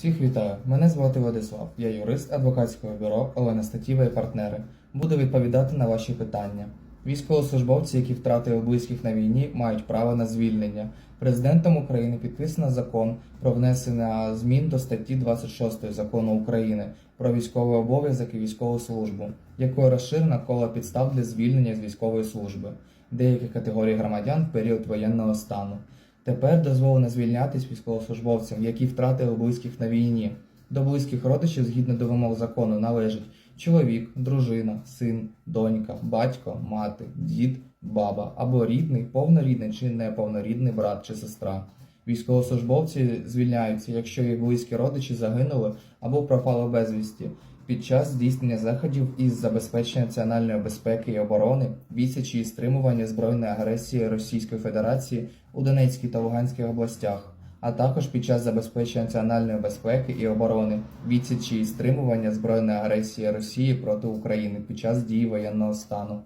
Всіх вітаю. Мене звати Владислав. Я юрист адвокатського бюро Олена Статіва і партнери. Буду відповідати на ваші питання. Військовослужбовці, які втратили близьких на війні, мають право на звільнення. Президентом України підписано закон про внесення змін до статті 26 закону України про військовий обов'язок і військову службу, якою розширено коло підстав для звільнення з військової служби деяких категорій громадян в період воєнного стану. Тепер дозволено звільнятись військовослужбовцям, які втратили близьких на війні. До близьких родичів, згідно до вимог закону, належать чоловік, дружина, син, донька, батько, мати, дід, баба або рідний, повнорідний чи неповнорідний брат чи сестра. Військовослужбовці звільняються, якщо їх близькі родичі загинули або пропали безвісті під час здійснення заходів із забезпечення національної безпеки і оборони, відсічі і стримування збройної агресії Російської Федерації у Донецькій та Луганській областях, а також під час забезпечення національної безпеки і оборони, відсічі і стримування збройної агресії Росії проти України під час дії воєнного стану.